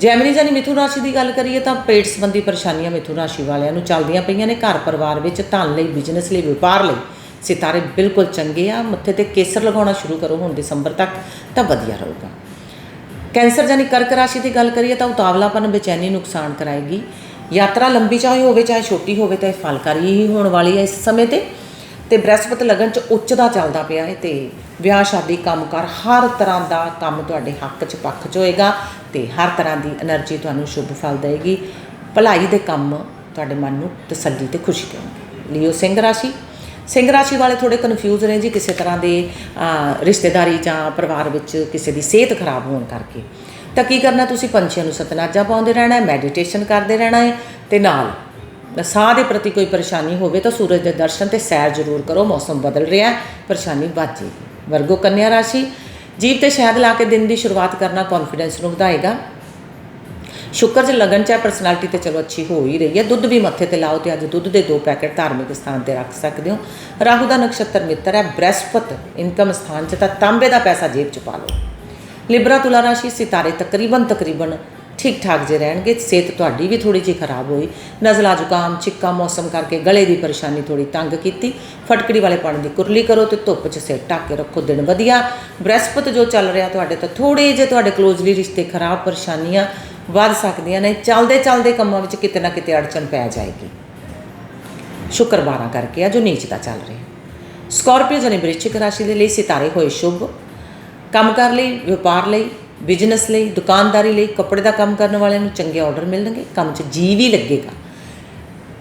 ਜੈਮਨੀ ਜਾਨੀ ਮਿਥੁਨ ਰਾਸ਼ੀ ਦੀ ਗੱਲ ਕਰੀਏ ਤਾਂ ਪੇਟ ਸੰਬੰਧੀ ਪਰੇਸ਼ਾਨੀਆਂ ਮਿਥੁਨ ਰਾਸ਼ੀ ਵਾਲਿਆਂ ਨੂੰ ਚੱਲਦੀਆਂ ਪਈਆਂ ਨੇ। ਘਰ ਪਰਿਵਾਰ ਵਿੱਚ ਧਨ ਲਈ ਬਿਜ਼ਨਸ ਲਈ, ਵਪਾਰ ਲਈ ਸਿਤਾਰੇ ਬਿਲਕੁਲ ਚੰਗੇ ਆ। ਮੱਥੇ ਤੇ ਕੇਸਰ ਲਗਾਉਣਾ ਸ਼ੁਰੂ ਕਰੋ, ਹੁਣ ਦਸੰਬਰ ਤੱਕ ਤਾਂ ਵਧੀਆ ਰਹੂਗਾ। ਕੈਂਸਰ ਜਾਨੀ ਕਰਕ ਰਾਸ਼ੀ ਦੀ ਗੱਲ ਕਰੀਏ ਤਾਂ ਉਤਾਵਲਾਪਨ, ਬੇਚੈਨੀ, ਨੁਕਸਾਨ ਕਰਾਏਗੀ। ਯਾਤਰਾ ਲੰਬੀ ਚਾਹੇ ਹੋਵੇ, ਚਾਹੇ ਛੋਟੀ ਹੋਵੇ, ਤਾਂ ਇਹ ਫਲਕਾਰੀ ਹੀ ਹੋਣ ਵਾਲੀ ਹੈ ਇਸ ਸਮੇਂ ਤੇ। ਤੇ ਬ੍ਰਹਿਸਪਤ ਲਗਨ ਚ ਉੱਚ ਦਾ ਚੱਲਦਾ ਪਿਆ ਹੈ ਤੇ ਵਿਆਹ ਸ਼ਾਦੀ ਕੰਮਕਾਰ ਹਰ ਤਰ੍ਹਾਂ ਦਾ ਕੰਮ ਤੁਹਾਡੇ ਹੱਕ ਚ ਪੱਖ ਚ ਹੋਏਗਾ ਤੇ ਹਰ ਤਰ੍ਹਾਂ ਦੀ એનર્ਜੀ ਤੁਹਾਨੂੰ ਸ਼ੁਭ ਫਲ ਦੇਵੇਗੀ। ਭਲਾਈ ਦੇ ਕੰਮ ਤੁਹਾਡੇ ਮਨ ਨੂੰ ਤਸੱਲੀ ਤੇ ਖੁਸ਼ੀ ਦੇਣਗੇ। ਲਿਓ ਸਿੰਘ ਰਾਸ਼ੀ। ਸਿੰਘ ਰਾਸ਼ੀ ਵਾਲੇ ਥੋੜੇ ਕਨਫਿਊਜ਼ ਰਹੇ ਜੀ ਕਿਸੇ ਤਰ੍ਹਾਂ ਦੇ ਰਿਸ਼ਤੇਦਾਰੀ ਜਾਂ ਪਰਿਵਾਰ ਵਿੱਚ ਕਿਸੇ ਦੀ ਸਿਹਤ ਖਰਾਬ ਹੋਣ ਕਰਕੇ। ਤਾਂ ਕੀ ਕਰਨਾ ਤੁਸੀਂ ਪੰਛੀਆਂ ਨੂੰ ਸਤਨਾਜਾ ਪਾਉਂਦੇ ਰਹਿਣਾ ਹੈ ਮੈਡੀਟੇਸ਼ਨ ਕਰਦੇ ਰਹਿਣਾ ਹੈ ਤੇ ਨਾਲ ਸਾਹ ਦੇ ਪ੍ਰਤੀ ਕੋਈ ਪਰੇਸ਼ਾਨੀ ਹੋਵੇ ਤਾਂ ਸੂਰਜ ਦੇ ਦਰਸ਼ਨ ਤੇ ਸੈਰ ਜ਼ਰੂਰ ਕਰੋ, ਮੌਸਮ ਬਦਲ ਰਿਹਾ ਹੈ, ਪਰੇਸ਼ਾਨੀ ਵੱਧ ਜਾਏਗੀ। ਵਰਗੋ ਕੰਨਿਆ ਰਾਸ਼ੀ, ਜੀਵ ਤੇ ਸ਼ਹਿਦ ਲਾ ਕੇ ਦਿਨ ਦੀ ਸ਼ੁਰੂਆਤ ਕਰਨਾ ਕੌਨਫੀਡੈਂਸ ਨੂੰ ਵਧਾਏਗਾ। ਸ਼ੁਕਰ ਚ ਲਗਨ ਚ ਹੈ ਪਰਸਨੈਲਿਟੀ ਤੇ ਚਲੋ ਅੱਛੀ ਹੋ ਹੀ ਰਹੀ ਹੈ। ਦੁੱਧ ਵੀ ਮੱਥੇ ਤੇ ਲਾਓ ਤੇ ਅੱਜ ਦੁੱਧ ਦੇ ਦੋ ਪੈਕੇਟ ਧਾਰਮਿਕ ਸਥਾਨ ਤੇ ਰੱਖ ਸਕਦੇ ਹੋ। ਰਾਹੂ ਦਾ ਨਕਸ਼ਤਰ ਮਿੱਤਰ ਹੈ, ਬ੍ਰਹਿਸਪਤ ਇਨਕਮ ਸਥਾਨ ਚ ਤਾਂ ਤਾਂਬੇ ਦਾ ਪੈਸਾ ਜੇਬ ਚ ਪਾ ਲਓ। ਲਿਬਰਾ ਤੁਲਾ ਰਾਸ਼ੀ, ਸਿਤਾਰੇ ਤਕਰੀਬਨ ਤਕਰੀਬਨ ਠੀਕ ਠਾਕ ਜੇ ਰਹਿਣਗੇ, ਸਿਹਤ ਤੁਹਾਡੀ ਵੀ ਥੋੜੀ ਜਿਹੀ ਖਰਾਬ ਹੋਈ। ਨਜ਼ਲਾ, ਜ਼ੁਕਾਮ, ਚਿੱਕਾ ਮੌਸਮ ਕਰਕੇ ਗਲੇ ਦੀ ਪਰੇਸ਼ਾਨੀ ਥੋੜੀ ਤੰਗ ਕੀਤੀ। ਫਟਕੜੀ ਵਾਲੇ ਪਾਣੀ ਦੀ ਕੁਰਲੀ ਕਰੋ ਤੇ ਧੁੱਪ 'ਚ ਸਿਰ ਢੱਕ ਕੇ ਰੱਖੋ, ਦਿਨ ਵਧੀਆ। ਬ੍ਰਹਿਸਪਤ ਜੋ ਚੱਲ ਰਿਹਾ ਤੁਹਾਡੇ ਤਾਂ ਥੋੜੇ ਜੇ ਤੁਹਾਡੇ ਕਲੋਜ਼ਲੀ ਰਿਸ਼ਤੇ ਖਰਾਬ, ਪਰੇਸ਼ਾਨੀਆਂ ਵੱਧ ਸਕਦੀਆਂ ਨੇ। ਚੱਲਦੇ ਚੱਲਦੇ ਕੰਮਾਂ ਵਿੱਚ ਕਿਤੇ ਨਾ ਕਿਤੇ ਅੜਚਨ ਪੈ ਜਾਏਗੀ। ਸ਼ੁਕਰ 12 ਕਰਕੇ ਆ ਜੋ ਨੀਚ ਦਾ ਚੱਲ ਰਿਹਾ। ਸਕੋਰਪੀਓ ਜਨੇ ਬ੍ਰਿਸ਼ਚਿਕ ਰਾਸ਼ੀ ਦੇ ਲਈ ਸਿਤਾਰੇ ਹੋਏ ਸ਼ੁਭ। ਕੰਮਕਾਰ ਲਈ, ਵਪਾਰ ਲਈ ਬਿਜ਼ਨਸ ਲਈ, ਦੁਕਾਨਦਾਰੀ ਲਈ, ਕੱਪੜੇ ਦਾ ਕੰਮ ਕਰਨ ਵਾਲਿਆਂ ਨੂੰ ਚੰਗੇ ਆਰਡਰ ਮਿਲਣਗੇ, ਕੰਮ 'ਚ ਜੀ ਵੀ ਲੱਗੇਗਾ।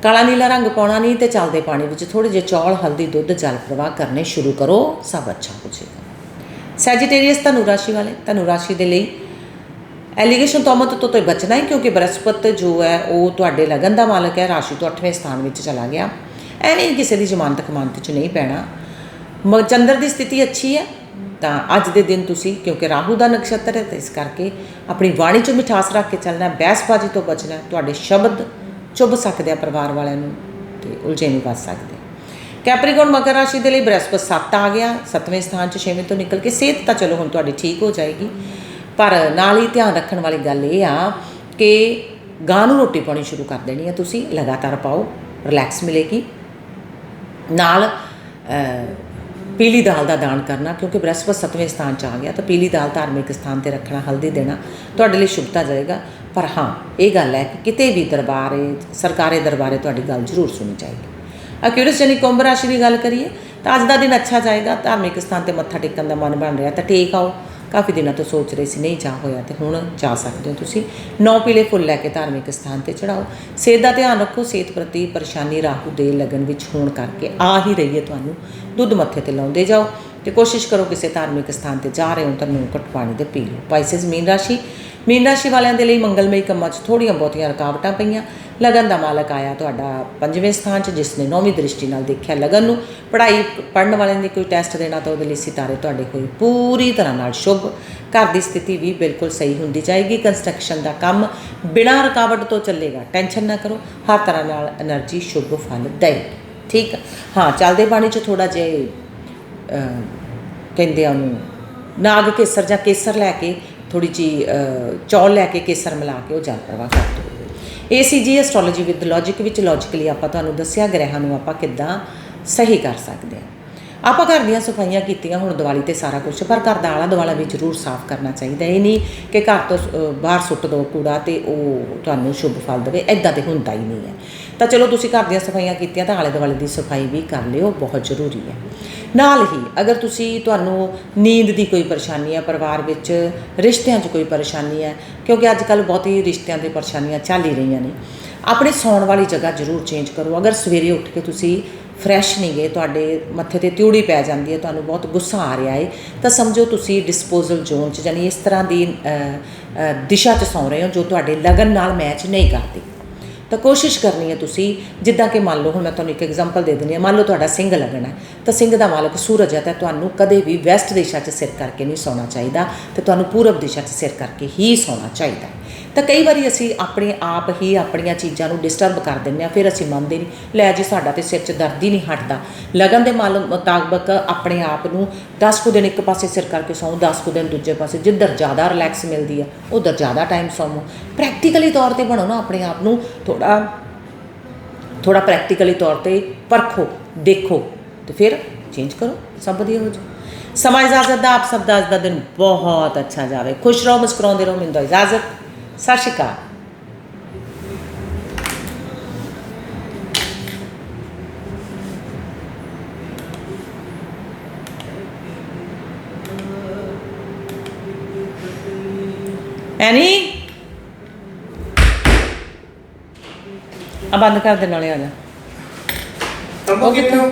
ਕਾਲਾ ਨੀਲਾ ਰੰਗ ਪਾਉਣਾ ਨਹੀਂ ਤੇ ਚੱਲਦੇ ਪਾਣੀ ਵਿੱਚ ਥੋੜੇ ਜਿਹੇ ਚੌਲ, ਹਲਦੀ, ਦੁੱਧ, ਜਲ ਪ੍ਰਵਾਹ ਕਰਨੇ ਸ਼ੁਰੂ ਕਰੋ, ਸਭ ਅੱਛਾ ਹੋ ਜਾਏਗਾ। ਸੈਜੀਟੇਰੀਅਸ ਧਨੁ ਰਾਸ਼ੀ ਵਾਲੇ, ਧਨੁ ਰਾਸ਼ੀ ਦੇ ਲਈ ਐਲੀਗੇਸ਼ਨ ਤੋਮਤ ਤੋਂ ਤੇ ਬਚਣਾ ਹੈ, ਕਿਉਂਕਿ ਬ੍ਰਹਸਪਤ ਜੋ ਹੈ, ਉਹ ਤੁਹਾਡੇ ਲਗਨ ਦਾ ਮਾਲਕ ਹੈ, ਰਾਸ਼ੀ ਤੋਂ 8ਵੇਂ ਸਥਾਨ ਵਿੱਚ ਚਲਾ ਗਿਆ। ਐਵੇਂ ਕਿਸੇ ਦੀ ਜ਼ਮਾਨਤ ਕਮਾਨਤ 'ਚ ਨਹੀਂ ਪੈਣਾ। ਮ, ਚੰਦਰ ਦੀ ਸਥਿਤੀ ਅੱਛੀ ਹੈ ਤਾਂ ਅੱਜ ਦੇ ਦਿਨ ਤੁਸੀਂ, ਕਿਉਂਕਿ ਰਾਹੂ ਦਾ ਨਕਸ਼ਤਰ ਹੈ, ਤਾਂ ਇਸ ਕਰਕੇ ਆਪਣੀ ਬਾਣੀ 'ਚ ਮਿਠਾਸ ਰੱਖ ਕੇ ਚੱਲਣਾ, ਬਹਿਸਬਾਜ਼ੀ ਤੋਂ ਬਚਣਾ, ਤੁਹਾਡੇ ਸ਼ਬਦ ਚੁੱਭ ਸਕਦੇ ਆ ਪਰਿਵਾਰ ਵਾਲਿਆਂ ਨੂੰ ਤੇ ਉਲਝੇ ਨਹੀਂ ਵੱਜ ਸਕਦੇ। ਕੈਪਰੀਕੌਨ ਮਕਰ ਰਾਸ਼ੀ ਦੇ ਲਈ ਬ੍ਰਹਸਪਤ 7 ਆ ਗਿਆ 7ਵੇਂ ਸਥਾਨ 'ਚ 6ਵੇਂ ਤੋਂ ਨਿਕਲ ਕੇ ਸਿਹਤ ਤਾਂ ਚਲੋ ਹੁਣ ਤੁਹਾਡੀ ਠੀਕ ਹੋ ਜਾਏਗੀ। ਪਰ ਨਾਲ ਹੀ ਧਿਆਨ ਰੱਖਣ ਵਾਲੀ ਗੱਲ ਇਹ ਆ ਕਿ ਗਾਂ ਨੂੰ ਰੋਟੀ ਪਾਉਣੀ ਸ਼ੁਰੂ ਕਰ ਦੇਣੀ ਹੈ ਤੁਸੀਂ, ਲਗਾਤਾਰ ਪਾਓ, ਰਿਲੈਕਸ ਮਿਲੇਗੀ। ਨਾਲ ਪੀਲੀ ਦਾਲ ਦਾ ਦਾਨ ਕਰਨਾ, ਕਿਉਂਕਿ ਬ੍ਰਹਸਪਤ ਸਤਵੇਂ ਸਥਾਨ 'ਚ ਆ ਗਿਆ, ਤਾਂ ਪੀਲੀ ਦਾਲ ਧਾਰਮਿਕ ਸਥਾਨ ਤੇ ਰੱਖਣਾ, ਹਲਦੀ ਦੇਣਾ ਤੁਹਾਡੇ ਲਈ ਸ਼ੁਭਤਾ ਜਾਏਗਾ। ਪਰ ਹਾਂ, ਇਹ ਗੱਲ ਹੈ ਕਿ ਕਿਤੇ ਵੀ ਦਰਬਾਰੇ, ਸਰਕਾਰੀ ਦਰਬਾਰੇ ਤੁਹਾਡੀ ਗੱਲ ਜ਼ਰੂਰ ਸੁਣੀ ਜਾਏਗੀ। ਅਕਿਊਰਸ ਜਾਨੀ ਕੁੰਭ ਰਾਸ਼ੀ ਦੀ ਗੱਲ ਕਰੀਏ, ਤਾਂ ਅੱਜ ਦਾ ਦਿਨ ਅੱਛਾ ਜਾਏਗਾ, ਧਾਰਮਿਕ ਸਥਾਨ ਤੇ ਮੱਥਾ ਟੇਕਣ ਦਾ ਮਨ ਬਣ ਰਿਹਾ, ਤਾਂ ਟੇਕ ਆਓ। ਕਾਫੀ ਦਿਨਾਂ ਤੋਂ ਸੋਚ ਰਹੇ ਸੀ, ਨਹੀਂ ਜਾ ਹੋਇਆ ਤੇ ਹੁਣ ਜਾ ਸਕਦੇ ਹੋ ਤੁਸੀਂ। ਨੌ ਪੀਲੇ ਫੁੱਲ ਲੈ ਕੇ ਧਾਰਮਿਕ ਸਥਾਨ ਤੇ ਚੜਾਓ ਸਿਹਤ ਦਾ ਧਿਆਨ ਰੱਖੋ, ਸਿਹਤ ਪ੍ਰਤੀ ਪਰੇਸ਼ਾਨੀ ਰਾਹੂ ਦੇ ਲਗਨ ਵਿੱਚ ਹੋਣ ਕਰਕੇ ਆ ਹੀ ਰਹੀ ਹੈ ਤੁਹਾਨੂੰ। ਦੁੱਧ ਮੱਥੇ ਤੇ ਲਾਉਂਦੇ ਜਾਓ ਤੇ ਕੋਸ਼ਿਸ਼ ਕਰੋ ਕਿਸੇ ਧਾਰਮਿਕ ਸਥਾਨ ਤੇ ਜਾ ਰਹੇ ਹੋ ਤਾਂ ਨੂੰ ਘੱਟ ਪਾਣੀ ਦੇ ਪੀ ਲਓ। ਪਾਈਸਿਸ ਮੀਨ ਰਾਸ਼ੀ। ਮੀਨ ਰਾਸ਼ੀ ਵਾਲਿਆਂ ਦੇ ਲਈ ਮੰਗਲਮਈ ਕੰਮਾਂ 'ਚ ਥੋੜੀਆਂ ਬਹੁਤੀਆਂ ਰੁਕਾਵਟਾਂ ਪਈਆਂ। ਲਗਨ ਦਾ ਮਾਲਕ ਆਇਆ ਤੁਹਾਡਾ ਪੰਜਵੇਂ ਸਥਾਨ 'ਚ, ਜਿਸ ਨੇ ਨੌਵੀਂ ਦ੍ਰਿਸ਼ਟੀ ਨਾਲ ਦੇਖਿਆ ਲਗਨ ਨੂੰ। ਪੜ੍ਹਾਈ ਪੜਨ ਵਾਲਿਆਂ ਨੇ ਕੋਈ ਟੈਸਟ ਦੇਣਾ ਤਾਂ ਉਹਦੇ ਲਈ ਸਿਤਾਰੇ ਤੁਹਾਡੇ ਕੋਲ ਪੂਰੀ ਤਰ੍ਹਾਂ ਨਾਲ ਸ਼ੁਭ। ਘਰ ਦੀ ਸਥਿਤੀ ਵੀ ਬਿਲਕੁਲ ਸਹੀ ਹੁੰਦੀ ਜਾਏਗੀ। ਕੰਸਟਰਕਸ਼ਨ ਦਾ ਕੰਮ ਬਿਨਾਂ ਰੁਕਾਵਟ ਤੋਂ ਚੱਲੇਗਾ। ਟੈਨਸ਼ਨ ਨਾ ਕਰੋ। ਹਰ ਤਰ੍ਹਾਂ ਨਾਲ એનર્ਜੀ ਸ਼ੁਭ ਫਲ ਦੇਗੀ ਠੀਕ ਹਾਂ, ਚੱਲਦੇ ਬਾਣੀ 'ਚ ਥੋੜਾ ਜਿਹਾ ਕਹਿੰਦੇ ਆ ਨੂੰ ਨਾਗ ਕੇਸਰ ਜਾਂ ਕੇਸਰ ਲੈ ਕੇ ਥੋੜੀ ਜੀ ਚੌਲ ਲੈ ਕੇ ਕੇਸਰ ਮਿਲਾ ਕੇ ਉਹ ਜਲ ਪ੍ਰਵਾਹ ਕਰ ਦਿਓ ACG ਐਸਟ੍ਰੋਲੋਜੀ ਵਿਦ ਲੌਜੀਕ ਵਿੱਚ ਲੌਜੀਕਲੀ ਆਪਾਂ ਤੁਹਾਨੂੰ ਦੱਸਿਆ ਗ੍ਰਹਿਾਂ ਨੂੰ ਆਪਾਂ ਕਿੱਦਾਂ ਸਹੀ ਕਰ ਸਕਦੇ ਹਾਂ। ਆਪਾਂ ਘਰ ਦੀਆਂ ਸਫਾਈਆਂ ਕੀਤੀਆਂ ਹੁਣ ਦੀਵਾਲੀ ਤੇ ਸਾਰਾ ਕੁਝ ਪਰ ਘਰ ਦਾ ਆਲਾ ਦੁਆਲਾ ਵੀ ਜ਼ਰੂਰ ਸਾਫ਼ ਕਰਨਾ ਚਾਹੀਦਾ। ਇਹ ਨਹੀਂ ਕਿ ਘਰ ਤੋਂ ਬਾਹਰ ਸੁੱਟ ਦੋ ਕੂੜਾ ਤੇ ਉਹ ਤੁਹਾਨੂੰ ਸ਼ੁਭ ਫਲ ਦੇਵੇ ਐਦਾਂ ਤੇ ਹੁੰਦਾ ਹੀ ਨਹੀਂ ਹੈ। ਤਾਂ ਚਲੋ ਤੁਸੀਂ ਘਰ ਦੀਆਂ ਸਫਾਈਆਂ ਕੀਤੀਆਂ ਤਾਂ ਆਲੇ ਦੁਆਲੇ ਦੀ ਸਫ਼ਾਈ ਵੀ ਕਰ ਲਿਓ, ਬਹੁਤ ਜ਼ਰੂਰੀ ਹੈ। ਨਾਲ ਹੀ ਅਗਰ ਤੁਸੀਂ ਤੁਹਾਨੂੰ ਨੀਂਦ ਦੀ ਕੋਈ ਪਰੇਸ਼ਾਨੀ ਹੈ, ਪਰਿਵਾਰ ਵਿੱਚ ਰਿਸ਼ਤਿਆਂ 'ਚ ਕੋਈ ਪਰੇਸ਼ਾਨੀ ਹੈ, ਕਿਉਂਕਿ ਅੱਜ ਕੱਲ ਬਹੁਤੀ ਰਿਸ਼ਤਿਆਂ ਦੇ ਪਰੇਸ਼ਾਨੀਆਂ ਚੱਲ ਹੀ ਰਹੀਆਂ ਨੇ, ਆਪਣੇ ਸੌਣ ਵਾਲੀ ਜਗ੍ਹਾ ਜ਼ਰੂਰ ਚੇਂਜ ਕਰੋ। ਅਗਰ ਸਵੇਰੇ ਉੱਠ ਕੇ ਤੁਸੀਂ ਫਰੈਸ਼ ਨਹੀਂ ਗਏ, ਤੁਹਾਡੇ ਮੱਥੇ ਤੇ ਤਿਉੜੀ ਪੈ ਜਾਂਦੀ ਹੈ, ਤੁਹਾਨੂੰ ਬਹੁਤ ਗੁੱਸਾ ਆ ਰਿਹਾ ਹੈ, ਤਾਂ ਸਮਝੋ ਤੁਸੀਂ ਡਿਸਪੋਜ਼ਲ ਜ਼ੋਨ 'ਚ, ਯਾਨੀ ਇਸ ਤਰ੍ਹਾਂ ਦੀ ਦਿਸ਼ਾ 'ਚ ਸੌਂ ਰਹੇ ਹੋ ਜੋ ਤੁਹਾਡੇ ਲਗਨ ਨਾਲ ਮੈਚ ਨਹੀਂ ਕਰਦੀ। ਤਾਂ ਕੋਸ਼ਿਸ਼ ਕਰਨੀ ਹੈ ਤੁਸੀਂ, ਜਿੱਦਾਂ ਕਿ ਮੰਨ ਲਓ, ਹੁਣ ਮੈਂ ਤੁਹਾਨੂੰ ਇੱਕ ਐਗਜ਼ਾਮਪਲ ਦੇ ਦਿੰਦੀ ਹਾਂ। ਮੰਨ ਲਓ ਤੁਹਾਡਾ ਸਿੰਘ ਲੱਗਣਾ ਤਾਂ ਸਿੰਘ ਦਾ ਮਾਲਕ ਸੂਰਜ ਹੈ, ਤਾਂ ਤੁਹਾਨੂੰ ਕਦੇ ਵੀ ਵੈਸਟ ਦਿਸ਼ਾ 'ਚ ਸਿਰ ਕਰਕੇ ਨਹੀਂ ਸੌਣਾ ਚਾਹੀਦਾ ਤੇ ਤੁਹਾਨੂੰ ਪੂਰਬ ਦਿਸ਼ਾ 'ਚ ਸਿਰ ਕਰਕੇ ਹੀ ਸੌਣਾ ਚਾਹੀਦਾ। ਤਾਂ ਕਈ ਵਾਰੀ ਅਸੀਂ ਆਪਣੇ ਆਪ ਹੀ ਆਪਣੀਆਂ ਚੀਜ਼ਾਂ ਨੂੰ ਡਿਸਟਰਬ ਕਰ ਦਿੰਦੇ ਆ ਫਿਰ ਅਸੀਂ ਮੰਨਦੇ ਨਹੀਂ। ਲੈ ਜੀ, ਸਾਡਾ ਤੇ ਸਿਰ 'ਚ ਦਰਦ ਹੀ ਨਹੀਂ ਹਟਦਾ। ਲਗਨ ਦੇ ਮਾਲ ਮੁਤਾਬਕ ਆਪਣੇ ਆਪ ਨੂੰ 10 ਕੁ ਦਿਨ ਇੱਕ ਪਾਸੇ ਸਿਰ ਕਰਕੇ ਸੌਂ 10 ਕੁ ਦਿਨ ਦੂਜੇ ਪਾਸੇ ਜਿੱਧਰ ਜ਼ਿਆਦਾ ਰਿਲੈਕਸ ਮਿਲਦੀ ਆ, ਉਧਰ ਜ਼ਿਆਦਾ ਟਾਈਮ ਸੌਂ। ਪ੍ਰੈਕਟੀਕਲੀ ਤੌਰ ਤੇ ਬਣੋ ਨਾ ਆਪਣੇ ਆਪ ਨੂੰ ਥੋੜਾ ਥੋੜਾ ਪ੍ਰੈਕਟੀਕਲੀ ਤੌਰ ਤੇ ਪਰਖੋ, ਦੇਖੋ, ਤੇ ਫਿਰ ਚੇਂਜ ਕਰੋ, ਸਭ ਵਧੀਆ ਹੋ ਜਾਏ ਸਮਾਂ ਇਜਾਜ਼ਤ ਦਾ, ਆਪ ਸਭ ਦਾ ਅੱਜ ਦਾ ਦਿਨ ਬਹੁਤ ਅੱਛਾ ਜਾਵੇ। ਖੁਸ਼ ਰਹੋ, ਮੁਸਕਰਾਉਂਦੇ ਰਹੋ, ਮੈਨੂੰ ਇਜਾਜ਼ਤ। ਸਤਿ ਸ਼੍ਰੀ ਅਕਾਲ। ਐਨੀ? ਆ ਬੰਦ ਕਰ ਦੇ ਨਾਲੇ ਆ ਜਾ। ਅੰਮਾ ਕਿਵੇਂ ਹੋ?